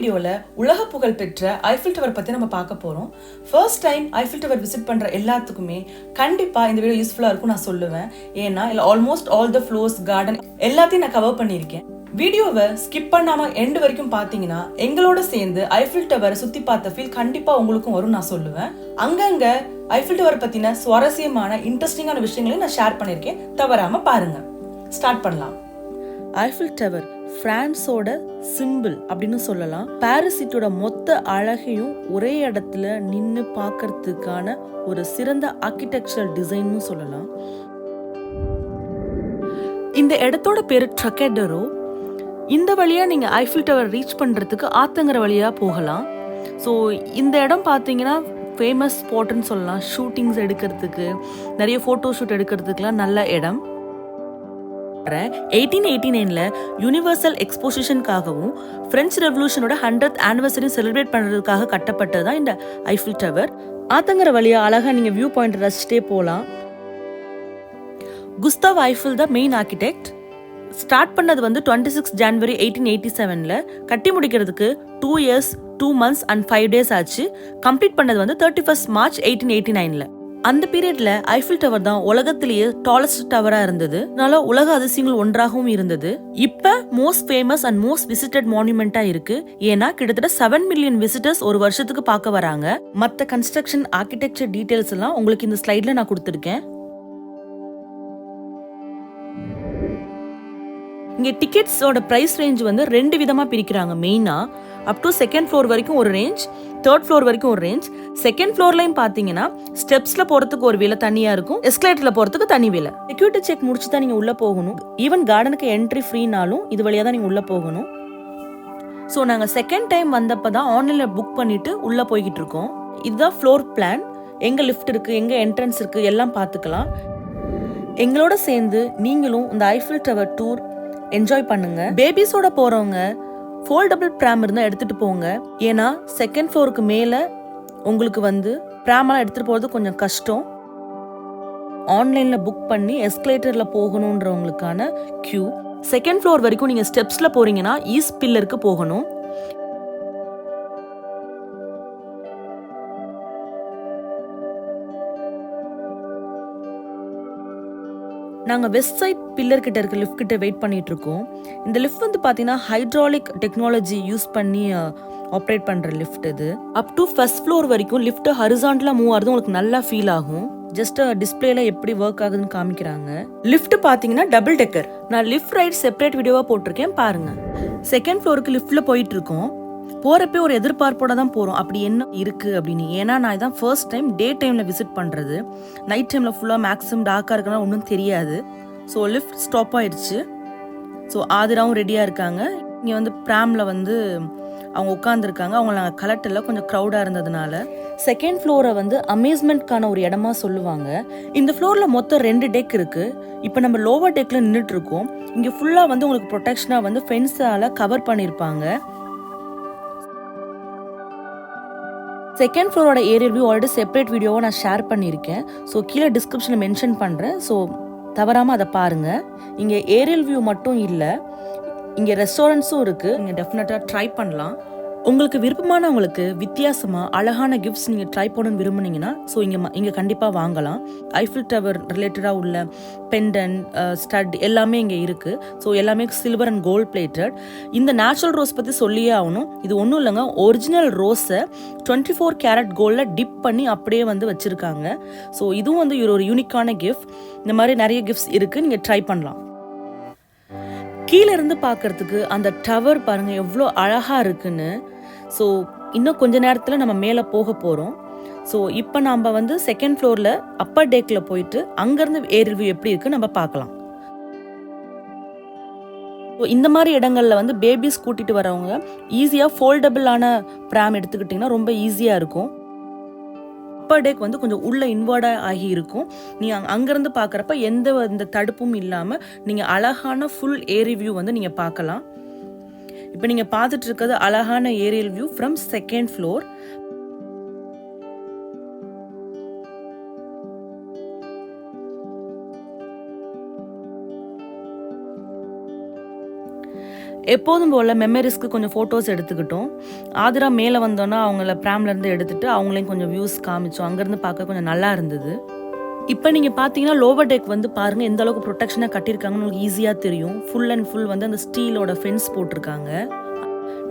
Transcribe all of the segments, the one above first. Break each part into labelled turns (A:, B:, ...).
A: வீடியோவில் உலக புகழ் பெற்ற ஐஃபில் டவர் பத்தி நம்ம பார்க்க போறோம். First time Eiffel tower visit பண்ற எல்லாத்துக்குமே கண்டிப்பாக இந்த வீடியோ யூஸ்ஃபுல்லாக இருக்கும் நான் சொல்லுவேன். ஏன்னா இல்லை almost all the floors garden எல்லாத்தையும் நான் கவர் பண்ணியிருக்கேன். வீடியோவை ஸ்கிப் பண்ணாம எண்டு வரைக்கும் பார்த்தீங்கன்னா எங்களோட சேர்ந்து ஐஃபில் டவரை சுத்தி பார்த்த ஃபீல் கண்டிப்பாக உங்களுக்கும் வரும் நான் சொல்லுவேன். அங்கங்க ஐஃபில் டவர் பத்தின சுவாரஸ்யமான இன்ட்ரெஸ்டிங்கான விஷயங்களையும் நான் ஷேர் பண்ணியிருக்கேன். தவறாம பாருங்க. ஸ்டார்ட் பண்ணலாம். ஐஃபில் டவர் பிரான்ஸோட சிம்பிள் அப்படின்னு சொல்லலாம். பாரிசிட்டோட மொத்த அழகையும் ஒரே இடத்துல நின்று பார்க்கறதுக்கான ஒரு சிறந்த ஆர்கிடெக்சரல் டிசைன்னு சொல்லலாம். இந்த இடத்தோட பேரு ட்ரக்கெடரோ இந்த வழியா நீங்க ஐஃபில் டவர் ரீச் பண்றதுக்கு ஆத்தங்கிற வழியா போகலாம். ஸோ இந்த இடம் பார்த்தீங்கன்னா ஃபேமஸ் ஸ்பாட்டுன்னு சொல்லலாம். ஷூட்டிங்ஸ் எடுக்கிறதுக்கு நிறைய ஃபோட்டோ ஷூட் எடுக்கிறதுக்குலாம் நல்ல இடம். எயிட்டீன் எயிட்டி நைனில் யூனிவர்சல் எக்ஸ்போசிஷனுக்காகவும் ஃப்ரெஞ்ச் ரெவல்யூஷனோட ஹண்ட்ரட் ஆனிவர்சரி செலிப்ரேட் பண்ணுறதுக்காக கட்டப்பட்டது தான் இந்த ஐஃபில் டவர் ஆத்தங்கர வழியாக அழகாக நீங்கள் வியூ பாயிண்ட் ரசிச்சிட்டே போகலாம் Gustave Eiffel the main architect start பண்ணது வந்து twenty six January eighteen eighty செவனில் கட்டி முடிக்கிறதுக்கு two years two months and five days ஆச்சு. கம்ப்ளீட் பண்ணது வந்து thirty first March eighteen eighty நைனில் அந்த பீரியட்ல ஐஃபில் டவர் தான் உலகத்திலேயே டாலஸ்ட் டவரா இருந்தது. அதனால உலக அதிசயங்கள் ஒன்றாகவும் இருந்தது. இப்ப most famous and most visited மானுமெண்டா இருக்கு. ஏன்னா கிட்டத்தட்ட செவன் மில்லியன் விசிட்டர்ஸ் ஒரு வருஷத்துக்கு பார்க்க வராங்க. மத்த கன்ஸ்ட்ரக்ஷன் ஆர்கிடெக்சர் டீடைல்ஸ் எல்லாம் உங்களுக்கு இந்த ஸ்லைட்ல நான் கொடுத்துருக்கேன். இங்கே டிக்கெட்ஸோட ப்ரைஸ் ரேஞ்ச் வந்து ரெண்டு விதமாக பிரிக்கிறாங்க. மெயினாக அப் டு செகண்ட் ஃப்ளோர் வரைக்கும் ஒரு ரேஞ்ச் தேர்ட் ஃப்ளோர் வரைக்கும் ஒரு ரேஞ்ச் செகண்ட் ஃப்ளோர்லையும் பார்த்தீங்கன்னா ஸ்டெப்ஸில் போகிறதுக்கு ஒரு விலை தனியாக இருக்கும். எஸ்கலேட்டரில் போகிறதுக்கு தனி விலை. செக்யூரிட்டி செக் முடிச்சு தான் நீங்கள் உள்ளே போகணும். ஈவன் கார்டனுக்கு என்ட்ரி ஃப்ரீனாலும் இது வழியாக தான் நீங்கள் உள்ளே போகணும். ஸோ நாங்கள் செகண்ட் டைம் வந்தப்போ தான் ஆன்லைனில் புக் பண்ணிவிட்டு உள்ளே போய்கிட்டு இருக்கோம். இதுதான் ஃப்ளோர் பிளான் எங்கே லிஃப்ட் இருக்குது எங்கே என்ட்ரன்ஸ் இருக்குது எல்லாம் பார்த்துக்கலாம் எங்களோட சேர்ந்து நீங்களும் இந்த ஐஃபில் டவர் டூர் என்ஜாய் பண்ணுங்கள் பேபிஸோட போகிறவங்க ஃபோல்டபுள் ப்ராம் இருந்தால் எடுத்துகிட்டு போங்க. ஏன்னா செகண்ட் ஃப்ளோருக்கு மேலே உங்களுக்கு வந்து ப்ராமெல்லாம் எடுத்துகிட்டு போகிறது கொஞ்சம் கஷ்டம். ஆன்லைனில் புக் பண்ணி எஸ்கலேட்டரில் போகணுன்றவங்களுக்கான கியூ செகண்ட் ஃப்ளோர் வரைக்கும் நீங்கள் ஸ்டெப்ஸில் போகிறீங்கன்னா ஈஸ்ட் பில்லருக்கு போகணும். நாங்கள் வெஸ்ட் சைட் பில்லர் கிட்ட இருக்க லிஃப்ட் கிட்ட வெயிட் பண்ணிட்டு இருக்கோம். இந்த லிஃப்ட் வந்து பார்த்தீங்கன்னா ஹைட்ராலிக் டெக்னாலஜி யூஸ் பண்ணி ஆப்ரேட் பண்ணுற லிஃப்ட் இது. அப் டு ஃபர்ஸ்ட் ஃப்ளோர் வரைக்கும் லிஃப்ட் ஹரிசாண்டலாக மூவ் ஆகுது உங்களுக்கு நல்லா ஃபீல் ஆகும். ஜஸ்ட் டிஸ்பிளேல எப்படி ஒர்க் ஆகுதுன்னு காமிக்கிறாங்க. லிஃப்ட் பார்த்தீங்கன்னா டபுள் டெக்கர் நான் லிஃப்ட் ரைட் செப்பரேட் வீடியோவாக போட்டிருக்கேன் பாருங்க. செகண்ட் ஃப்ளோருக்கு லிஃப்ட்டில் போயிட்டு இருக்கோம். போறப்ப ஒரு எதிர்பார்ப்போட தான் போறோம். அப்படி என்ன இருக்கு அப்படின்னு. ஏன்னா நான் இதான் ஃபர்ஸ்ட் டைம் டே டைம்ல விசிட் பண்றது. நைட் டைம்ல ஃபுல்லா மேக்ஸிமம் டார்க்காக இருக்குன்னா ஒன்றும் தெரியாது. ஸோ லிஃப்ட் ஸ்டாப் ஆயிடுச்சு. ஸோ ஆதிராவும் ரெடியாக இருக்காங்க. இங்கே வந்து ப்ராமில் வந்து அவங்க உட்காந்துருக்காங்க அவங்கள நாங்கள் கலட்டில் கொஞ்சம் க்ரௌடாக இருந்ததுனால. செகண்ட் ஃப்ளோரை வந்து அமேஸ்மெண்ட்க்கான ஒரு இடமா சொல்லுவாங்க. இந்த ஃப்ளோரில் மொத்தம் ரெண்டு டெக் இருக்குது இப்போ நம்ம லோவர் டெக்கில் நின்றுட்டு இருக்கோம். இங்கே ஃபுல்லாக வந்து உங்களுக்கு ப்ரொடெக்ஷனாக வந்து ஃபென்ஸால் கவர் பண்ணியிருப்பாங்க செகண்ட் ஃப்ளோரோட ஏரியல் வியூ ஆல்ரெடி செப்பரேட் வீடியோவை நான் ஷேர் பண்ணியிருக்கேன். ஸோ கீழே டிஸ்கிரிப்ஷனில் மென்ஷன் பண்ணுறேன் ஸோ தவறாமல் அதை பாருங்கள் இங்கே ஏரியல் வியூ மட்டும் இல்லை இங்கே ரெஸ்டாரண்ட்ஸும் இருக்குது நீங்கள் டெஃபினட்டாக ட்ரை பண்ணலாம். உங்களுக்கு விருப்பமானவங்களுக்கு வித்தியாசமாக அழகான கிஃப்ட்ஸ் நீங்கள் ட்ரை பண்ணணும்னு விரும்புனீங்கன்னா ஸோ இங்கே இங்கே கண்டிப்பாக வாங்கலாம். ஐஃபில் டவர் ரிலேட்டடாக உள்ள பெண்டன் ஸ்டட் எல்லாமே இங்கே இருக்குது ஸோ எல்லாமே சில்வர் அண்ட் கோல்ட் பிளேட்டட் இந்த நேச்சுரல் ரோஸ் பற்றி சொல்லியே ஆகணும். இது ஒன்றும் இல்லைங்க ஒரிஜினல் ரோஸை டுவெண்ட்டி ஃபோர் கேரட் கோல்டில் டிப் பண்ணி அப்படியே வந்து வச்சுருக்காங்க. ஸோ இதுவும் வந்து ஒரு யூனிக்கான கிஃப்ட் இந்த மாதிரி நிறைய கிஃப்ட்ஸ் இருக்குது நீங்கள் ட்ரை பண்ணலாம். கீழே இருந்து பார்க்கறதுக்கு அந்த டவர் பாருங்க எவ்வளோ அழகா இருக்குன்னு. ஸோ இன்னும் கொஞ்ச நேரத்தில் நம்ம மேலே போக போகிறோம் ஸோ இப்போ நாம் வந்து செகண்ட் ஃப்ளோரில் அப்பர் டேக்கில் போயிட்டு அங்கேருந்து ஏர் வியூ எப்படி இருக்கு நம்ம பார்க்கலாம். ஸோ இந்த மாதிரி இடங்களில் வந்து பேபிஸ் கூட்டிகிட்டு வரவங்க ஈஸியாக ஃபோல்டபுளான ப்ராம் எடுத்துக்கிட்டிங்கன்னா ரொம்ப ஈஸியாக இருக்கும். அப்பர் டேக் வந்து கொஞ்சம் உள்ளே இன்வர்டாக ஆகி இருக்கும். நீங்கள் அங்கேருந்து பார்க்குறப்ப எந்த இந்த தடுப்பும் இல்லாமல் நீங்கள் அழகான ஃபுல் ஏரி வியூ வந்து நீங்கள் பார்க்கலாம். இப்போ நீங்கள் பார்த்துட்டு இருக்கிறது அழகான aerial view from second floor எப்போதும் போல் மெமரிஸ்க்கு கொஞ்சம் ஃபோட்டோஸ் எடுத்துக்கிட்டோம். ஆதிரா மேலே வந்தோன்னா அவங்கள ப்ராம்லேருந்து எடுத்துட்டு அவங்களையும் கொஞ்சம் வியூஸ் காமிச்சோம். அங்கேருந்து பார்க்க கொஞ்சம் நல்லா இருந்தது. இப்போ நீங்கள் பார்த்தீங்கன்னா லோவர் டெக் வந்து பாருங்கள் எந்த அளவுக்கு ப்ரொடெக்ஷனாக கட்டியிருக்காங்கன்னு உங்களுக்கு ஈஸியாக தெரியும். ஃபுல் அண்ட் ஃபுல் வந்து அந்த ஸ்டீலோட ஃபென்ஸ் போட்டிருக்காங்க.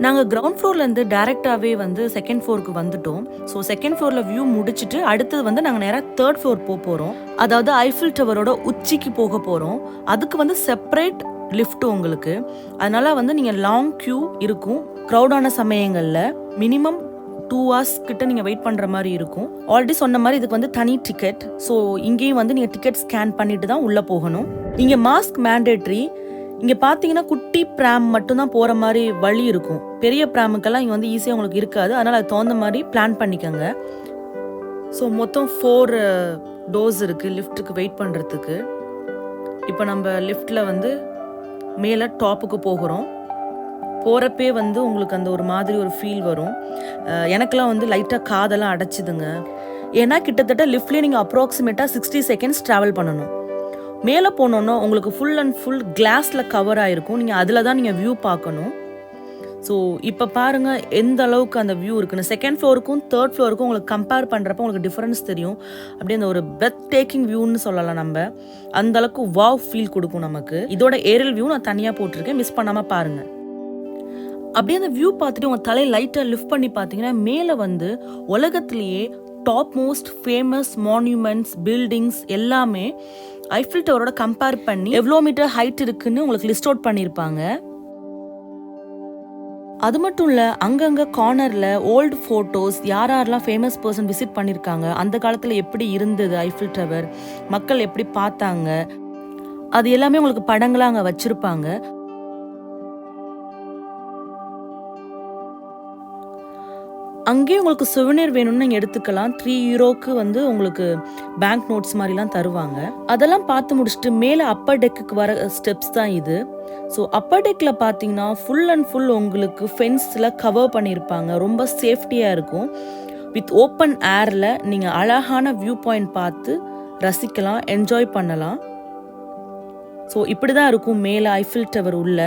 A: நாங்கள் கிரவுண்ட் ஃப்ளோர்லேருந்து டேரெக்டாகவே வந்து செகண்ட் ஃப்ளோருக்கு வந்துட்டோம். ஸோ செகண்ட் ஃப்ளோரில் வியூ முடிச்சுட்டு அடுத்தது வந்து நாங்கள் நேராக தேர்ட் ஃப்ளோர் போக போகிறோம் அதாவது ஐஃபில் டவரோட உச்சிக்கு போக போகிறோம் அதுக்கு வந்து செப்பரேட் லிஃப்ட் உங்களுக்கு. அதனால் வந்து நீங்கள் லாங் க்யூ இருக்கும். க்ரௌடான சமயங்களில் மினிமம் டூ ஹவர்ஸ் கிட்ட நீங்கள் வெயிட் பண்ணுற மாதிரி இருக்கும். ஆல்ரெடி சொன்ன மாதிரி இதுக்கு வந்து தனி டிக்கெட் ஸோ இங்கேயும் வந்து நீங்கள் டிக்கெட் ஸ்கேன் பண்ணிட்டு தான் உள்ளே போகணும். இங்கே மாஸ்க் மேண்டேட்ரி இங்கே பார்த்தீங்கன்னா குட்டி ப்ராம் மட்டும்தான் போகிற மாதிரி வழி இருக்கும். பெரிய ப்ராமுக்கெல்லாம் இங்கே வந்து ஈஸியாக உங்களுக்கு இருக்காது. அதனால் அது தகுந்த மாதிரி பிளான் பண்ணிக்கோங்க. ஸோ மொத்தம் ஃபோர் டோர்ஸ் uh, இருக்குது லிஃப்ட்டுக்கு வெயிட் பண்ணுறதுக்கு இப்போ நம்ம லிஃப்ட்டில் வந்து மேலே டாப்புக்கு போகிறோம். போகிறப்பே வந்து உங்களுக்கு அந்த ஒரு மாதிரி ஒரு ஃபீல் வரும். எனக்கெல்லாம் வந்து லைட்டாக காதெல்லாம் அடைச்சிதுங்க. ஏன்னா கிட்டத்தட்ட லிஃப்ட்லேயே நீங்கள் அப்ராக்சிமேட்டாக சிக்ஸ்டி செகண்ட்ஸ் ட்ராவல் பண்ணணும். மேலே போனோன்னா உங்களுக்கு ஃபுல் அண்ட் ஃபுல் கிளாஸில் கவர் ஆகிருக்கும் நீங்கள் அதில் தான் நீங்கள் வியூ பார்க்கணும். ஸோ இப்போ பாருங்கள் எந்த அளவுக்கு அந்த வியூ இருக்குன்னு. செகண்ட் ஃப்ளோருக்கும் தேர்ட் ஃப்ளோருக்கும் உங்களுக்கு கம்பேர் பண்ணுறப்ப உங்களுக்கு டிஃப்ரென்ஸ் தெரியும். அப்படியே அந்த ஒரு பிரெத் டேக்கிங் வியூன்னு சொல்லலாம் நம்ம. அந்த அளவுக்கு வாவ் ஃபீல் கொடுக்கும் நமக்கு. இதோட ஏரியல் வியூ நான் தனியாக போட்டிருக்கேன். மிஸ் பண்ணாமல் பாருங்கள் அப்படியே அந்த வியூ பார்த்துட்டு உங்கள் தலையை லைட்டாக லிஃப்ட் பண்ணி பார்த்தீங்கன்னா மேலே வந்து உலகத்திலேயே top most famous monuments buildings எல்லாமே ஐஃபில் டவரோட கம்பேர் பண்ணி எவ்வளோ மீட்டர் ஹைட் இருக்குன்னு உங்களுக்கு லிஸ்ட் அவுட் பண்ணியிருப்பாங்க. அது மட்டும் இல்லை அங்கங்கே கார்னரில் ஓல்டு ஃபோட்டோஸ் யார் யாரெல்லாம் ஃபேமஸ் பர்சன் விசிட் பண்ணியிருக்காங்க அந்த காலத்தில் எப்படி இருந்தது ஐஃபில் டவர் மக்கள் எப்படி பார்த்தாங்க? அது எல்லாமே உங்களுக்கு படங்களாக அங்கே வச்சுருப்பாங்க. அங்கேயே உங்களுக்கு சுவனீர் வேணும்னு நீங்கள் எடுத்துக்கலாம். த்ரீ யூரோக்கு வந்து உங்களுக்கு பேங்க் நோட்ஸ் மாதிரிலாம் தருவாங்க. அதெல்லாம் பார்த்து முடிச்சுட்டு மேலே அப்பர் டெக்குக்கு வர ஸ்டெப்ஸ் தான் இது. ஸோ அப்பர் டெக்கில் பார்த்தீங்கன்னா ஃபுல் அண்ட் ஃபுல் உங்களுக்கு ஃபென்ஸில் கவர் பண்ணியிருப்பாங்க. ரொம்ப சேஃப்டியாக இருக்கும். வித் ஓப்பன் ஏரில் நீங்கள் அழகான வியூ பாயிண்ட் பார்த்து ரசிக்கலாம் என்ஜாய் பண்ணலாம். ஸோ இப்படி தான் இருக்கும். மேலே ஐஃபில் டவர் உள்ள.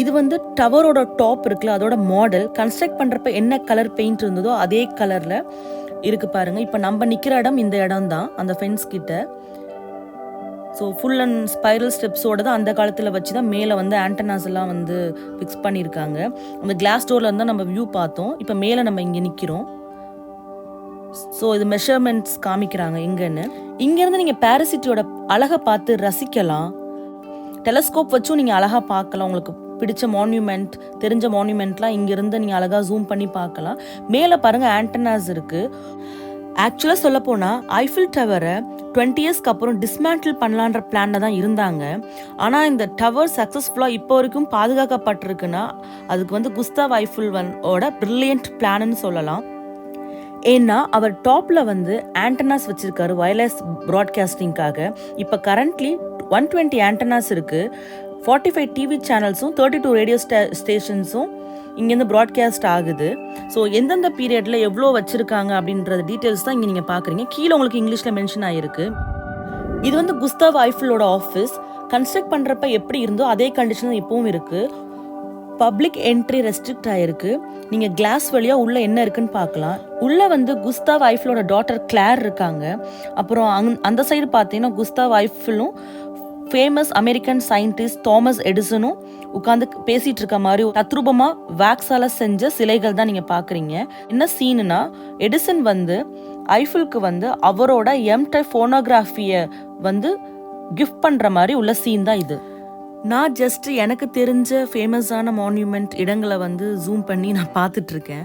A: இது வந்து டவரோட டாப் இருக்குல்ல அதோட மாடல். கன்ஸ்ட்ரக்ட் பண்ணுறப்ப என்ன கலர் பெயிண்ட் இருந்ததோ அதே கலரில் இருக்கு பாருங்க. இப்போ நம்ம நிற்கிற இடம் இந்த இடம் தான் அந்த ஃபென்ஸ் கிட்ட. ஸோ ஃபுல் அண்ட் ஸ்பைரல் ஸ்டெப்ஸோட தான் அந்த காலத்தில் வச்சு தான் மேலே வந்து ஆண்டனாஸ் எல்லாம் வந்து ஃபிக்ஸ் பண்ணியிருக்காங்க அந்த கிளாஸ் டோரில் இருந்தால் நம்ம வியூ பார்த்தோம். இப்போ மேலே நம்ம இங்கே நிற்கிறோம் ஸோ இது மெஷர்மெண்ட்ஸ் காமிக்கிறாங்க எங்கன்னு. இங்கேருந்து நீங்கள் பேரசிட்டியோட அழகை பார்த்து ரசிக்கலாம். டெலஸ்கோப் வச்சும் நீங்கள் அழகாக பார்க்கலாம் உங்களுக்கு பிடிச்ச மான்யூமெண்ட் தெரிஞ்ச மான்யூமெண்ட்லாம் இங்கேருந்து நீங்கள் அழகாக ஜூம் பண்ணி பார்க்கலாம். மேலே பாருங்கள் ஆண்டனாஸ் இருக்குது ஆக்சுவலாக சொல்லப்போனால் ஐஃபில் டவரை டுவெண்ட்டி இயர்ஸ்க்கு அப்புறம் டிஸ்மேண்டில் பண்ணலான்ற பிளானில் தான் இருந்தாங்க. ஆனால் இந்த டவர் சக்ஸஸ்ஃபுல்லாக இப்போ வரைக்கும் பாதுகாக்கப்பட்டிருக்குன்னா அதுக்கு வந்து குஸ்தாவ் ஐஃபில் ஒன் ஓட ப்ரில்லியன்ட் பிளான்னு சொல்லலாம். ஏன்னா அவர் டாப்பில் வந்து ஆண்டனாஸ் வச்சுருக்காரு வயர்லெஸ் ப்ராட்காஸ்டிங்காக இப்போ கரண்ட்லி ஒன் டுவெண்ட்டி ஆண்டனாஸ் இருக்குது ஃபார்ட்டி ஃபைவ் டிவி சேனல்ஸும் தேர்ட்டி டூ ரேடியோ ஸ்டேஷன்ஸும் இங்கேருந்து ப்ராட்காஸ்ட் ஆகுது. ஸோ எந்தெந்த பீரியடில் எவ்வளோ வச்சுருக்காங்க அப்படின்றது டீட்டெயில்ஸ் தான் இங்கே நீங்கள் பார்க்குறீங்க கீழே உங்களுக்கு இங்கிலீஷில் மென்ஷன் ஆகிருக்கு இது வந்து குஸ்தாவ் ஐஃபிலோட ஆஃபீஸ் கன்ஸ்ட்ரக்ட் பண்ணுறப்ப எப்படி இருந்தோ அதே கண்டிஷன் இப்போவும் இருக்குது பப்ளிக் என்ட்ரி ரெஸ்ட்ரிக்ட் ஆகிருக்கு நீங்கள் கிளாஸ் வழியாக உள்ளே என்ன இருக்குன்னு பார்க்கலாம் உள்ளே வந்து குஸ்தாவ் ஐஃபிலோட டாட்டர் கிளார் இருக்காங்க. அப்புறம் அங் அந்த சைடு பார்த்தீங்கன்னா குஸ்தாவ் ஐஃபிலும் ஃபேமஸ் அமெரிக்கன் சயின்டிஸ்ட் தாமஸ் எடிசனும் உட்காந்து பேசிட்டு இருக்க மாதிரி தத்ரூபமா வேக்ஸால செஞ்ச சிலைகள் தான் நீங்க பாக்குறீங்க. என்ன சீனுனா எடிசன் வந்து ஐஃபிலுக்கு வந்து அவரோட எம்டை ஃபோனோகிராஃபிய வந்து கிஃப்ட் பண்ற மாதிரி உள்ள சீன் தான் இது. நான் ஜஸ்ட் எனக்கு தெரிஞ்ச ஃபேமஸான மான்யூமெண்ட் இடங்களை வந்து ஜூம் பண்ணி நான் பார்த்துட்டு இருக்கேன்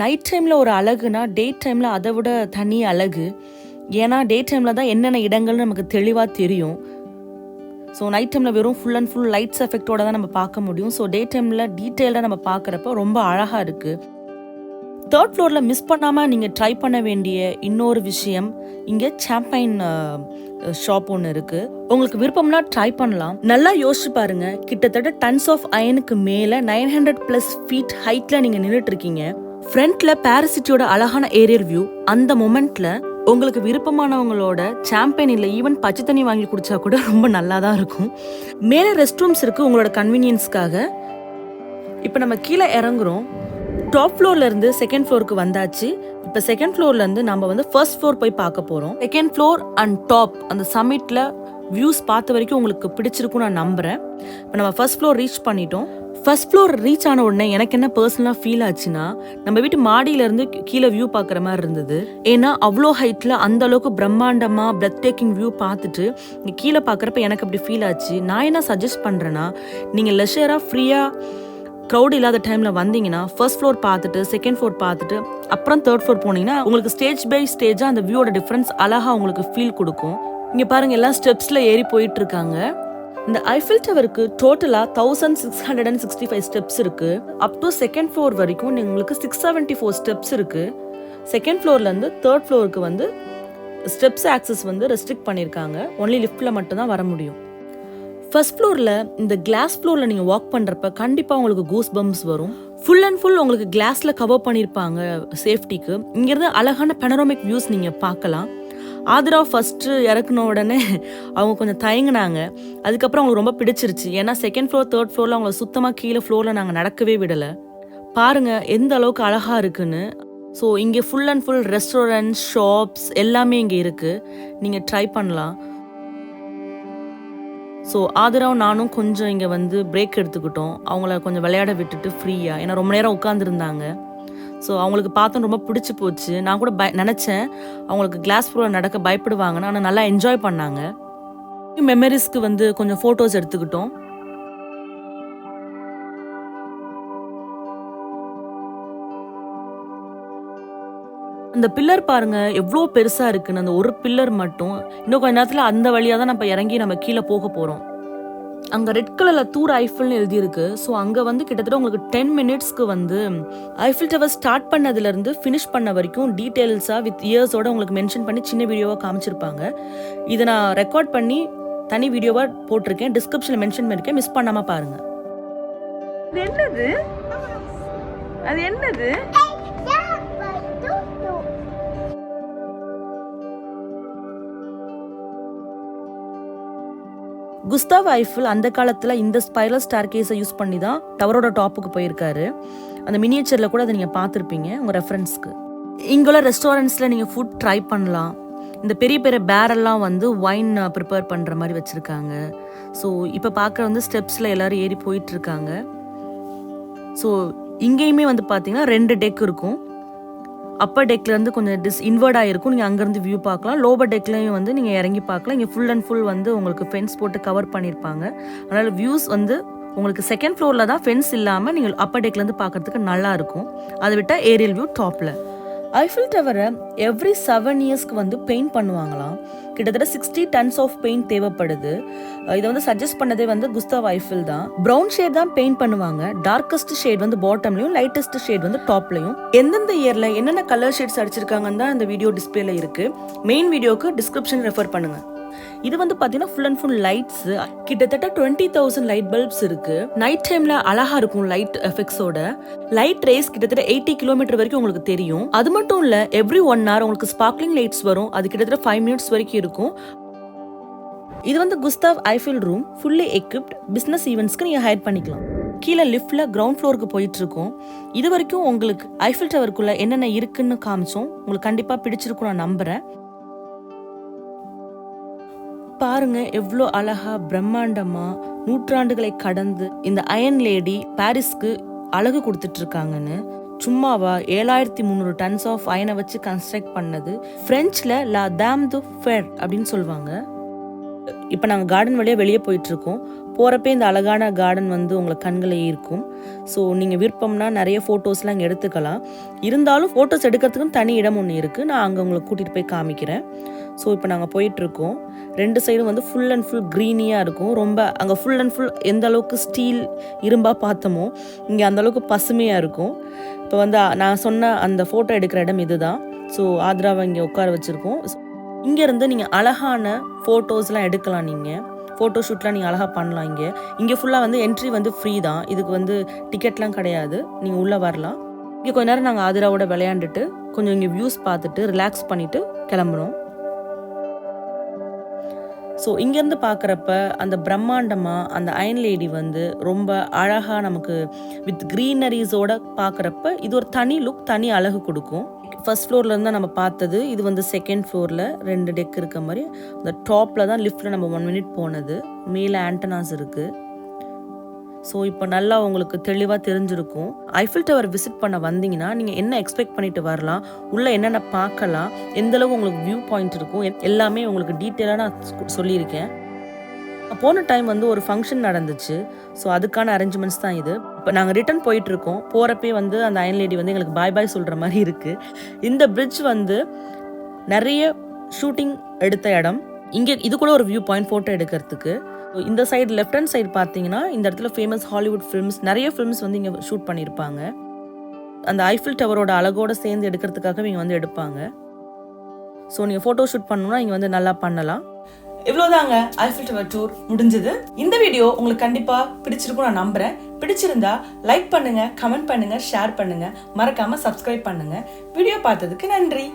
A: நைட் டைமில் ஒரு அழகுனா டே டைமில் அதை விட தனி அழகு. ஏன்னா டே டைமில் தான் என்னென்ன இடங்கள்னு நமக்கு தெளிவாக தெரியும். ஸோ நைட் டைமில் வெறும் ஃபுல் அண்ட் ஃபுல் லைட்ஸ் எஃபெக்டோட தான் நம்ம பார்க்க முடியும். ஸோ டே டைமில் டீட்டெயில்டாக நம்ம பார்க்குறப்ப ரொம்ப அழகாக இருக்குது தேர்ட் ஃப்ளோரில் மிஸ் பண்ணாமல் நீங்கள் ட்ரை பண்ண வேண்டிய இன்னொரு விஷயம் இங்கே சாம்பைன் ஷாப் ஒன்று இருக்குது உங்களுக்கு விருப்பம்னா ட்ரை பண்ணலாம். நல்லா யோசிச்சு பாருங்க. கிட்டத்தட்ட டன்ஸ் ஆஃப் அயனுக்கு மேலே நைன் ஹண்ட்ரட் ப்ளஸ் ஃபீட் ஹைட்டில் நீங்கள் நின்றுட்டு இருக்கீங்க. ஃப்ரண்ட்ல பாரசிட்டியோட அழகான ஏரியல் வியூ அந்த மொமெண்ட்ல உங்களுக்கு விருப்பமானவங்களோட சாம்பியன் இல்லை ஈவன் பச்சை தண்ணி வாங்கி குடிச்சா கூட ரொம்ப நல்லா தான் இருக்கும். மேலே ரெஸ்ட் ரூம்ஸ் இருக்குது உங்களோட கன்வீனியன்ஸ்க்காக இப்போ நம்ம கீழே இறங்குறோம். டாப் ஃப்ளோர்லேருந்து செகண்ட் ஃப்ளோருக்கு வந்தாச்சு. இப்போ செகண்ட் ஃப்ளோர்லேருந்து நம்ம வந்து ஃபர்ஸ்ட் ஃப்ளோர் போய் பார்க்க போகிறோம் செகண்ட் ஃப்ளோர் அண்ட் டாப் அந்த சமிட்டில் வியூஸ் பார்த்த வரைக்கும் உங்களுக்கு பிடிச்சிருக்கும் நான் நம்புகிறேன் இப்போ நம்ம ஃபர்ஸ்ட் ஃப்ளோர் ரீச் பண்ணிட்டோம். ஃபர்ஸ்ட் ஃப்ளோர் ரீச் ஆன உடனே எனக்கு என்ன பர்சனலாக ஃபீல் ஆச்சுன்னா நம்ம வீட்டு மாடியில இருந்து கீழே வியூ பார்க்குற மாதிரி இருந்தது. ஏன்னா அவ்வளோ ஹைட்ல அந்த அளவுக்கு பிரம்மாண்டமாக பிரெத் டேக்கிங் வியூ பார்த்துட்டு கீழே பார்க்குறப்ப எனக்கு அப்படி ஃபீல் ஆச்சு. நான் என்ன சஜஸ்ட் பண்ணுறேன்னா நீங்கள் லெஷராக ஃப்ரீயாக க்ரௌட் இல்லாத டைமில் வந்தீங்கன்னா ஃபர்ஸ்ட் ஃப்ளோர் பார்த்துட்டு செகண்ட் ஃப்ளோர் பார்த்துட்டு அப்புறம் தேர்ட் ஃப்ளோர் போனீங்கன்னா உங்களுக்கு ஸ்டேஜ் பை ஸ்டேஜாக அந்த வியூவோட டிஃப்ரென்ஸ் அழகாக உங்களுக்கு ஃபீல் கொடுக்கும். இங்கே பாருங்க எல்லாம் ஸ்டெப்ஸில் ஏறி போயிட்டு இருக்காங்க. இந்த ஐஃபில் டவருக்கு டோட்டலாக thousand six hundred and sixty five steps இருக்கு. அப் டு செகண்ட் ஃப்ளோர் வரைக்கும் உங்களுக்கு சிக்ஸ் செவன்ட்டி ஃபோர் ஸ்டெப்ஸ் இருக்கு செகண்ட் ஃப்ளோர்லேருந்து தேர்ட் ஃப்ளோருக்கு வந்து ஸ்டெப்ஸ் ஆக்சஸ் வந்து ரெஸ்ட்ரிக்ட் பண்ணியிருக்காங்க ஒன்லி லிஃப்ட்டில் மட்டும்தான் வர முடியும். ஃபர்ஸ்ட் ஃப்ளோரில் இந்த கிளாஸ் ஃப்ளோரில் நீங்கள் வாக் பண்ணுறப்ப கண்டிப்பாக உங்களுக்கு கூஸ் பம்ப்ஸ் வரும். ஃபுல் அண்ட் ஃபுல் உங்களுக்கு கிளாஸில் கவர் பண்ணியிருப்பாங்க சேஃப்டிக்கு இங்கேருந்து அழகான பெனரோமிக் வியூஸ் நீங்கள் பார்க்கலாம். ஆதிரா ஃபஸ்ட்டு இறக்குன உடனே அவங்க கொஞ்சம் தயங்கினாங்க. அதுக்கப்புறம் அவங்களுக்கு ரொம்ப பிடிச்சிருச்சு. ஏன்னா செகண்ட் ஃப்ளோர் தேர்ட் ஃப்ளோரில் அவங்கள சுத்தமாக கீழே ஃப்ளோரில் நாங்கள் நடக்கவே விடலை. பாருங்கள் எந்த அளவுக்கு அழகாக இருக்குன்னு. ஸோ இங்கே full and full restaurants shops எல்லாமே இங்கே இருக்குது நீங்கள் ட்ரை பண்ணலாம். ஸோ ஆதரவும் நானும் கொஞ்சம் இங்கே வந்து பிரேக் எடுத்துக்கிட்டோம். அவங்கள கொஞ்சம் விளையாட விட்டுட்டு ஃப்ரீயாக ஏன்னா ரொம்ப நேரம் உட்காந்துருந்தாங்க ஸோ அவங்களுக்கு பார்த்தோம் ரொம்ப பிடிச்சி போச்சு. நான் கூட பய நினச்சேன் அவங்களுக்கு கிளாஸ் ஃபுல்லாக நடக்க பயப்படுவாங்கன்னு. ஆனால் நல்லா என்ஜாய் பண்ணாங்க. மெமரிஸ்க்கு வந்து கொஞ்சம் ஃபோட்டோஸ் எடுத்துக்கிட்டோம். அந்த பில்லர் பாருங்க எவ்வளோ பெருசா இருக்குன்னு. அந்த ஒரு பில்லர் மட்டும். இன்னும் கொஞ்ச நேரத்தில் அந்த வழியாக தான் நம்ம இறங்கி நம்ம கீழே போக போகிறோம் அங்கே ரெட் கலரில் தூர் ஐஃபில்னு எழுதியிருக்கு. ஸோ அங்கே வந்து கிட்டத்தட்ட உங்களுக்கு டென் மினிட்ஸ்க்கு வந்து ஐஃபில் டவர் ஸ்டார்ட் பண்ணதுலேருந்து ஃபினிஷ் பண்ண வரைக்கும் டீட்டெயில்ஸாக வித் இயர்ஸோட உங்களுக்கு மென்ஷன் பண்ணி சின்ன வீடியோவாக காமிச்சிருப்பாங்க. இதை நான் ரெக்கார்ட் பண்ணி தனி வீடியோவாக போட்டிருக்கேன். டிஸ்கிரிப்ஷனில் மென்ஷன் பண்ணியிருக்கேன் மிஸ் பண்ணாமல்
B: பாருங்கள் என்னது? அது என்னது?
A: குஸ்தாவ் ஐஃபில் அந்த காலத்தில் இந்த ஸ்பைரல் ஸ்டார் கேஸை யூஸ் பண்ணி தான் டவரோட டாப்புக்கு போயிருக்காரு. அந்த மினியேச்சரில் கூட அதை நீங்கள் பார்த்துருப்பீங்க உங்கள் ரெஃபரன்ஸ்க்கு இங்குள்ள ரெஸ்டாரண்ட்ஸில் நீங்கள் ஃபுட் ட்ரை பண்ணலாம். இந்த பெரிய பெரிய பேரெல்லாம் வந்து ஒயின் ப்ரிப்பேர் பண்ணுற மாதிரி வச்சுருக்காங்க. ஸோ இப்போ பார்க்குற வந்து ஸ்டெப்ஸில் எல்லோரும் ஏறி போயிட்டு இருக்காங்க. ஸோ இங்கேயுமே வந்து பார்த்தீங்கன்னா ரெண்டு டெக் இருக்கும். அப்பர் டெக்லேருந்து கொஞ்சம் டிஸ் இன்வெர்டாக இருக்கும் நீங்கள் அங்கேருந்து வியூ பார்க்கலாம். லோவர் டெக்லையும் வந்து நீங்கள் இறங்கி பார்க்கலாம். இங்கே ஃபுல் அண்ட் ஃபுல் வந்து உங்களுக்கு ஃபென்ஸ் போட்டு கவர் பண்ணியிருப்பாங்க. அதனால் வியூஸ் வந்து உங்களுக்கு செகண்ட் ஃப்ளோரில் தான் ஃபென்ஸ் இல்லாமல் நீங்கள் அப்பர் டெக்லேருந்து பார்க்கறதுக்கு நல்லா இருக்கும். அதை விட்டால் ஏரியல் வியூ டாப்பில் ஐஃபில் டவரை எவ்ரி செவன் இயர்ஸ்க்கு வந்து பெயிண்ட் பண்ணுவாங்களாம். கிட்டத்தட்ட சிக்ஸ்டி டன்ஸ் ஆஃப் பெயிண்ட் தேவைப்படுது. இதை வந்து சஜஸ்ட் பண்ணதே வந்து குஸ்தாவ் ஐஃபில் தான். ப்ரௌன் ஷேட் தான் பெயிண்ட் பண்ணுவாங்க. டார்க்கஸ்ட் ஷேட் வந்து பாட்டம்லையும் லைட்டஸ்ட் ஷேட் வந்து டாப்லையும் எந்தெந்த இயரில் என்னென்ன கலர் ஷேட்ஸ் அடிச்சிருக்காங்கன்னு தான் அந்த வீடியோ டிஸ்பிளேல இருக்கு. மெயின் வீடியோக்கு டிஸ்கிரிப்ஷன் ரெஃபர் பண்ணுங்கள் இது வந்து பாத்தீங்கன்னா ஃபுல் அண்ட் ஃபுல் லைட்ஸ் கிட்டத்தட்ட டுவெண்ட்டி தௌசண்ட் லைட் பல்ப்ஸ் இருக்கு. நைட் டைம்ல அழகா இருக்கும் லைட் எஃபெக்ட்ஸோட லைட் ரேஸ் கிட்டத்தட்ட எயிட்டி கிலோமீட்டர் வரைக்கும் உங்களுக்கு தெரியும். அது மட்டும் இல்ல எவ்ரி ஒன் ஹவர் உங்களுக்கு ஸ்பார்க்லிங் லைட்ஸ் வரும். அது கிட்டத்தட்ட ஃபைவ் மினிட்ஸ் வரைக்கும் இருக்கும். இது வந்து Gustave Eiffel room fully equipped business ஈவெண்ட்ஸ்க்கு நீங்க ஹையர் பண்ணிக்கலாம். கீழே லிஃப்ட்ல கிரவுண்ட் ஃப்ளோருக்கு போயிட்டு இருக்கோம். இது வரைக்கும் உங்களுக்கு ஐஃபில் டவருக்குள்ள என்னென்ன இருக்குன்னு காமிச்சோம். உங்களுக்கு கண்டிப்பா பிடிச்சிருக்கும் நான் நம்புறேன். பாருங்க எவ்வளோ அழகா பிரம்மாண்டமா நூற்றாண்டுகளை கடந்து இந்த அயன் லேடி பாரிஸ்க்கு அழகு கொடுத்துட்டு இருக்காங்கன்னு சும்மாவா ஏழாயிரத்தி முந்நூறு டன்ஸ் ஆஃப் அயனை வச்சு கன்ஸ்ட்ரக்ட் பண்ணது ஃப்ரெஞ்சில் லா தாம் து ஃபெர் அப்படின்னு சொல்லுவாங்க. இப்போ நாங்கள் கார்டன் வழியாக வெளியே போயிட்டு இருக்கோம் போகிறப்பே இந்த அழகான கார்டன் வந்து உங்களை கண்களை ஈர்க்கும். ஸோ நீங்கள் விருப்பம்னா நிறைய ஃபோட்டோஸ்லாம் இங்கே எடுத்துக்கலாம். இருந்தாலும் ஃபோட்டோஸ் எடுக்கிறதுக்கும் தனி இடம் ஒன்று இருக்குது நான் அங்கே உங்களை கூட்டிகிட்டு போய் காமிக்கிறேன். ஸோ இப்போ நாங்கள் போயிட்டுருக்கோம் ரெண்டு சைடும் வந்து ஃபுல் அண்ட் ஃபுல் க்ரீனியாக இருக்கும். ரொம்ப அங்கே ஃபுல் அண்ட் ஃபுல் எந்த அளவுக்கு ஸ்டீல் இரும்பாக பார்த்தோமோ இங்கே அந்தளவுக்கு பசுமையாக இருக்கும். இப்போ வந்து நான் சொன்ன அந்த ஃபோட்டோ எடுக்கிற இடம் இதுதான். ஸோ ஆத்ராவை இங்கே உட்கார வச்சுருக்கோம். இங்கேருந்து நீங்கள் அழகான ஃபோட்டோஸ்லாம் எடுக்கலாம் நீங்கள் ஃபோட்டோ ஷூட்லாம் நீங்கள் அழகாக பண்ணலாம் இங்கே. இங்கே ஃபுல்லாக வந்து என்ட்ரி வந்து ஃப்ரீ தான். இதுக்கு வந்து டிக்கெட்லாம் கிடையாது. நீங்கள் உள்ளே வரலாம். இங்கே கொஞ்ச நேரம் நாங்கள் ஆதிராவோட விளையாண்டுட்டு கொஞ்சம் இங்கே வியூஸ் பார்த்துட்டு ரிலாக்ஸ் பண்ணிவிட்டு கிளம்புறோம். ஸோ இங்கேருந்து பார்க்குறப்ப அந்த பிரம்மாண்டமாக அந்த அயன் லேடி வந்து ரொம்ப அழகாக நமக்கு வித் க்ரீனரிஸோட பார்க்குறப்ப இது ஒரு தனி லுக் தனி அழகு கொடுக்கும். ஃபர்ஸ்ட் ஃப்ளோர்லேருந்து நம்ம பார்த்தது இது வந்து செகண்ட் ஃப்ளோரில் ரெண்டு டெக் இருக்க மாதிரி அந்த டாப்பில் தான் லிஃப்ட்டில் நம்ம ஒன் மினிட் போனது. மேலே ஆண்டனாஸ் இருக்குது ஸோ இப்போ நல்லா உங்களுக்கு தெளிவாக தெரிஞ்சிருக்கும். ஐஃபில் டவர் விசிட் பண்ண வந்தீங்கன்னா நீங்கள் என்ன எக்ஸ்பெக்ட் பண்ணிட்டு வரலாம்? உள்ளே என்னென்ன பார்க்கலாம்? எந்தளவு உங்களுக்கு வியூ பாயிண்ட் இருக்கும்? எல்லாமே உங்களுக்கு டீட்டெயிலாக நான் சொல்லியிருக்கேன். போன டைம் வந்து ஒரு ஃபங்க்ஷன் நடந்துச்சு. ஸோ அதுக்கான அரேஞ்ச்மெண்ட்ஸ் தான் இது. இப்போ நாங்கள் ரிட்டர்ன் போயிட்டு இருக்கோம் போகிறப்பே வந்து அந்த அயன் லேடி வந்து எங்களுக்கு பாய் பாய் சொல்கிற மாதிரி இருக்குது இந்த பிரிட்ஜ் வந்து நிறைய ஷூட்டிங் எடுத்த இடம். இங்கே இது கூட ஒரு வியூ பாயிண்ட் ஃபோட்டோ எடுக்கிறதுக்கு. இந்த சைடு லெஃப்ட் ஹேண்ட் சைடு பார்த்தீங்கன்னா இந்த இடத்துல ஃபேமஸ் ஹாலிவுட் ஃபிலிம்ஸ் நிறைய ஃபிலிம்ஸ் வந்து இங்கே ஷூட் பண்ணியிருப்பாங்க. அந்த ஐஃபில் டவரோட அழகோடு சேர்ந்து எடுக்கிறதுக்காக இங்கே வந்து எடுப்பாங்க. ஸோ நீங்கள் ஃபோட்டோ ஷூட் பண்ணணும்னா இங்கே வந்து நல்லா பண்ணலாம். இவ்வளோதாங்க ஐஃபில் டவர் டூர் முடிஞ்சது. இந்த வீடியோ உங்களுக்கு கண்டிப்பாக பிடிச்சிருக்கும் நான் நம்புகிறேன் பிடிச்சிருந்தா லைக் பண்ணுங்கள் கமெண்ட் பண்ணுங்கள் ஷேர் பண்ணுங்கள் மறக்காமல் சப்ஸ்கிரைப் பண்ணுங்கள் வீடியோ பார்த்ததுக்கு நன்றி.